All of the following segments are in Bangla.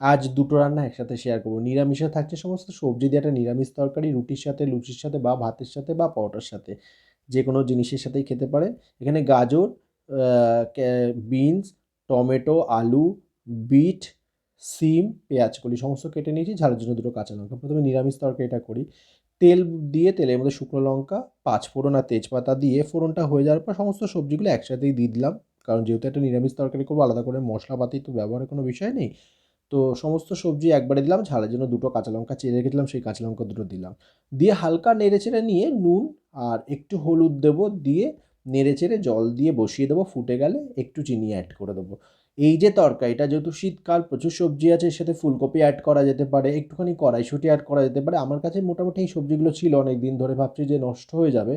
আজ দুটো রান্না একসাথে শেয়ার করব। নিরামিষে থাকছে সমস্ত সবজি দিয়ে একটা নিরামিষ তরকারি, রুটির সাথে, লুচির সাথে বা ভাতের সাথে বা পরোটার সাথে। যে কোনো জিনিসের সাথেই খেতে পারে। এখানে গাজর বিনস, টমেটো, আলু, বিট, সিম, পেঁয়াজ কলি, সমস্ত কেটে নিয়েছি। ঝালের জন্য দুটো কাঁচা লঙ্কা। প্রথমে নিরামিষ তরকারিটা করি। তেল দিয়ে তেলের মধ্যে শুকনো লঙ্কা, পাঁচ ফোড়ন আর তেজপাতা দিয়ে ফোড়নটা হয়ে যাওয়ার পর সমস্ত সবজিগুলো একসাথেই দিয়ে দিলাম। কারণ যেহেতু একটা নিরামিষ তরকারি করব, আলাদা করে মশলাপাতি তো ব্যবহারের কোনো বিষয় নেই। তো সমস্ত সবজি একবারে দিলাম, ঝালের জন্য দুটো কাঁচা লঙ্কা চিড়ে রেখেছিলাম, সেই কাঁচা লঙ্কা দুটো দিলাম। দিয়ে হালকা নেড়ে চেড়ে নিয়ে নুন আর একটু হলুদ দেবো, দিয়ে নেড়ে চেড়ে জল দিয়ে বসিয়ে দেবো, ফুটে গেলে একটু চিনি অ্যাড করে দেবো। এই যে তরকারিটা, যেহেতু শীতকাল, প্রচুর সবজি আছে, এর সাথে ফুলকপি অ্যাড করা যেতে পারে, একটুখানি কড়াইশুঁটি অ্যাড করা যেতে পারে, আমার কাছে মোটামুটি এই সবজিগুলো ছিল অনেক দিন ধরে, ভাবছি যে নষ্ট হয়ে যাবে।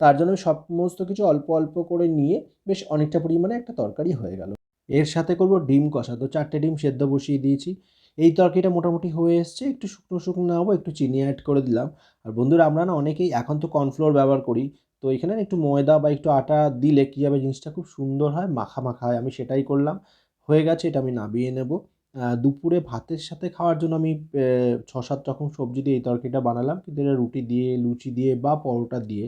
তার জন্য সমস্ত কিছু অল্প অল্প করে নিয়ে বেশ অনেকটা পরিমাণে একটা তরকারি হয়ে গেল। এর সাথে করব ডিম কষা। তো চারটে ডিম সেদ্ধ বসিয়ে দিয়েছি। এই তরকারিটা মোটামুটি হয়ে এসছে। একটু শুকনো শুকনো নামাবো একটু চিনি অ্যাড করে দিলাম। আর বন্ধুরা, আমরা না অনেকেই এখন তো কর্নফ্লোর ব্যবহার করি। তো এখানে একটু ময়দা বা একটু আটা দিলে কী হবে জিনিসটা খুব সুন্দর হয় মাখা মাখা হয়। আমি সেটাই করলাম। হয়ে গেছে, এটা আমি নামিয়ে নেব। দুপুরে ভাতের সাথে খাওয়ার জন্য আমি ছ সাত রকম সবজি দিয়ে এই তরকারিটা বানালাম। কিন্তু এটা রুটি দিয়ে, লুচি দিয়ে বা পরোটা দিয়ে।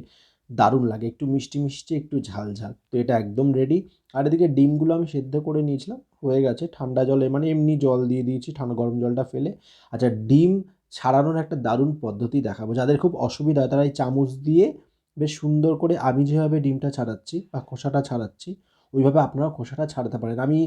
দারুণ লাগে। একটু মিষ্টি মিষ্টি, একটু ঝাল ঝাল। তো এটা একদম রেডি আর এদিকে ডিমগুলো আমি সেদ্ধ করে নিয়েছিলাম, হয়ে গেছে ঠান্ডা জলে। মানে এমনি জল দিয়ে দিয়েছি, ঠান্ডা গরম জলটা ফেলে। আচ্ছা ডিম ছাড়ানোর একটা দারুণ পদ্ধতি দেখাবো। যাদের খুব অসুবিধা হয়, তারা এই চামচ দিয়ে বেশ সুন্দর করে আমি যেভাবে ডিমটা ছাড়াচ্ছি বা খোসাটা ছাড়াচ্ছি, ওইভাবে আপনারা খোসাটা ছাড়াতে পারেন। আমি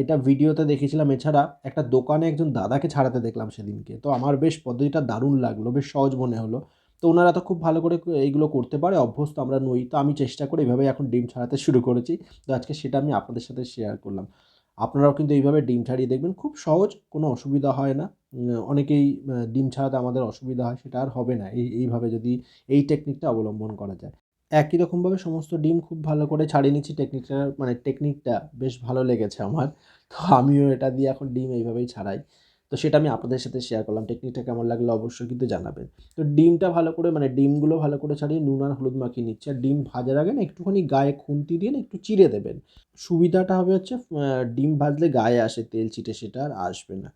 এটা ভিডিওতে দেখেছিলাম। এছাড়া একটা দোকানে একজন দাদাকে ছাড়াতে দেখলাম সেদিনকে। তো আমার বেশ পদ্ধতিটা দারুণ লাগল, বেশ সহজ মনে হলো। তো ওনারা তো খুব ভালো করে এইগুলো করতে পারে, অভ্যস্ত আমরা নই। তো আমি চেষ্টা করে এইভাবে এখন ডিম ছাড়াতে শুরু করেছি। তো আজকে সেটা আমি আপনাদের সাথে শেয়ার করলাম। আপনারাও কিন্তু এইভাবে ডিম ছাড়িয়ে দেখবেন, খুব সহজ, কোনো অসুবিধা হয় না। অনেকেই ডিম ছাড়াতে আমাদের অসুবিধা হয়, সেটা আর হবে না। এই, এইভাবে যদি এই টেকনিকটা অবলম্বন করা যায়। একই রকমভাবে সমস্ত ডিম খুব ভালো করে ছাড়িয়ে নিচ্ছি। টেকনিকটা মানে টেকনিকটা বেশ ভালো লেগেছে আমার। তো আমিও এটা দিয়ে এখন ডিম এইভাবেই ছাড়াই। তো সেটা আমি আপনাদের সাথে শেয়ার করলাম। টেকনিকটা কেমন লাগল অবশ্যই কিন্তু জানাবেন। তো ডিমটা ভালো করে মানে ডিমগুলো ভালো করে ছাড়িয়ে নুন আর হলুদ মাখিয়ে নিচ্ছে। আর ডিম ভাজার আগে না একটুখানি গায়ে খুন্তি দিয়ে না একটু চিড়ে দেবেন। সুবিধাটা হবে হচ্ছে ডিম ভাজলে গায়ে আসে তেল ছিটে সেটা আর আসবে না।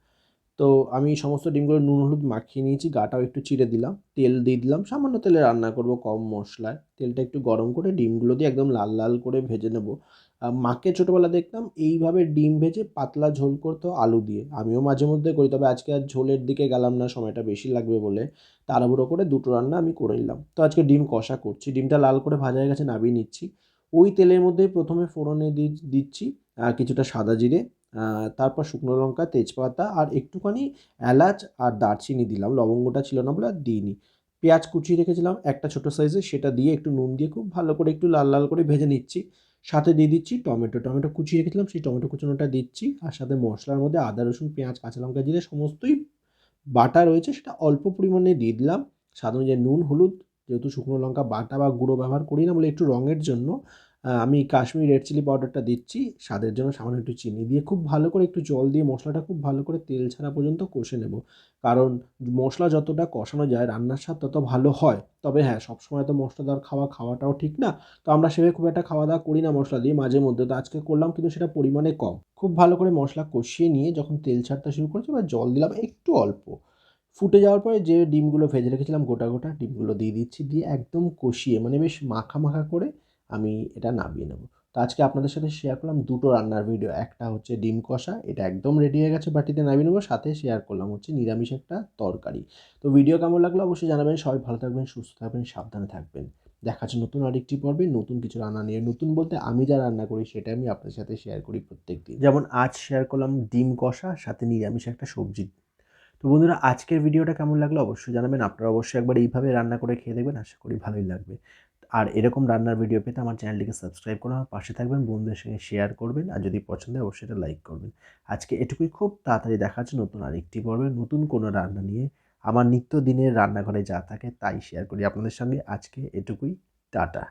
তো আমি সমস্ত ডিমগুলো নুন, হলুদ মাখিয়ে নিয়েছি, গাটাও একটু চিড়ে দিলাম, তেল দিয়ে দিলাম, সামান্য তেলে রান্না করব কম মশলায়। তেলটা একটু গরম করে ডিমগুলো দিয়ে একদম লাল লাল করে ভেজে নেব। মাকে ছোটোবেলা দেখতাম এইভাবে ডিম ভেজে পাতলা ঝোল করতো আলু দিয়ে। আমিও মাঝে মধ্যে করি, তবে আজকে আর ঝোলের দিকে গেলাম না, সময়টা বেশি লাগবে বলে। তাড়াহুড়ো করে দুটো রান্না আমি করে নিলাম। তো আজকে ডিম কষা করছি, ডিমটা লাল করে ভাজা হয়ে গেছে, নামিয়ে নিচ্ছি। ওই তেলের মধ্যে প্রথমে ফোড়নে দিচ্ছি কিছুটা সাদা জিরে তারপর শুকনো লঙ্কা, তেজপাতা আর একটুখানি এলাচ আর দারচিনি দিলাম। লবঙ্গটা ছিল না বলে আর দিইনি। পেঁয়াজ কুচিয়ে রেখেছিলাম একটা ছোটো সাইজে সেটা দিয়ে একটু নুন দিয়ে খুব ভালো করে একটু লাল লাল করে ভেজে নিচ্ছি। সাথে দিয়ে দিচ্ছি টমেটো। টমেটো কুচিয়ে রেখেছিলাম, সেই টমেটো কুচানোটা দিচ্ছি। আর সাথে মশলার মধ্যে আদা, রসুন, পেঁয়াজ, কাঁচা লঙ্কা জিরে, সমস্তই বাটা রয়েছে, সেটা অল্প পরিমাণে দিয়ে দিলাম। স্বাদ অনুযায়ী নুন, হলুদ, যেহেতু শুকনো লঙ্কা বাটা বা গুঁড়ো ব্যবহার করি না বলে একটু রঙের জন্য আমি কাশ্মীরি রেড চিলি পাউডারটা দিচ্ছি। স্বাদের জন্য সামান্য একটু চিনি দিয়ে খুব ভালো করে একটু জল দিয়ে মশলাটা খুব ভালো করে তেল ছাড়া পর্যন্ত কষে নেব। কারণ মশলা যতটা কষানো যায়, রান্নার স্বাদ তত ভালো হয়। তবে হ্যাঁ সবসময় তো মশলাদার খাওয়া খাওয়াটাও ঠিক না। তো আমরা সেভাবে খুব একটা খাওয়া দাওয়া করি না মশলা দিয়ে, মাঝে মধ্যে। তো আজকে করলাম কিন্তু সেটা পরিমাণে কম। খুব ভালো করে মশলা কষিয়ে নিয়ে যখন তেল ছাড়তে শুরু করেছি এবার জল দিলাম একটু অল্প। ফুটে যাওয়ার পরে যে ডিমগুলো ভেজে রেখেছিলাম গোটা গোটা, ডিমগুলো দিয়ে দিচ্ছি, দিয়ে একদম কষিয়ে মানে বেশ মাখা মাখা করে আমি এটা নামিয়ে নেব। তো আজকে আপনাদের সাথে শেয়ার করলাম দুটো রান্নার ভিডিও একটা হচ্ছে ডিম কষা, এটা একদম রেডি হয়ে গেছে, বাটিতে নামিয়ে নেব, সাথে শেয়ার করলাম হচ্ছে নিরামিষ একটা তরকারি। তো ভিডিও কেমন লাগল অবশ্যই জানাবেন, সবাই ভালো থাকবেন, সুস্থ থাকবেন, সাবধানে থাকবেন। দেখা যাচ্ছে নতুন আরেকটি পর্বে, নতুন কিছু রান্না নিয়ে, নতুন বলতে আমি যা রান্না করি সেটা আমি আপনার সাথে শেয়ার করি প্রত্যেক দিন যেমন আজ শেয়ার করলাম ডিম কষা, সাথে নিরামিষ একটা সবজি। তো বন্ধুরা, আজকের ভিডিওটা কেমন লাগল অবশ্যই জানাবেন, আপনারা অবশ্যই একবার এইভাবে রান্না করে খেয়ে দেখবেন, আশা করি ভালোই লাগবে। আর এরকম রান্নার ভিডিও পেতে আমার চ্যানেলটিকে সাবস্ক্রাইব করে আমার পাশে থাকবেন, বন্ধুদের সঙ্গে শেয়ার করবেন আর যদি পছন্দ হয় অবশ্যই এটা লাইক করবেন। আজকে এটুকুই খুব তাড়াতাড়ি দেখা যাচ্ছে নতুন আরেকটি পর্বে, নতুন কোনো রান্না নিয়ে। আমার নিত্য দিনের রান্নাঘরে যা থাকে তাই শেয়ার করি। আপনাদের সঙ্গে আজকে এটুকুই, টাটা।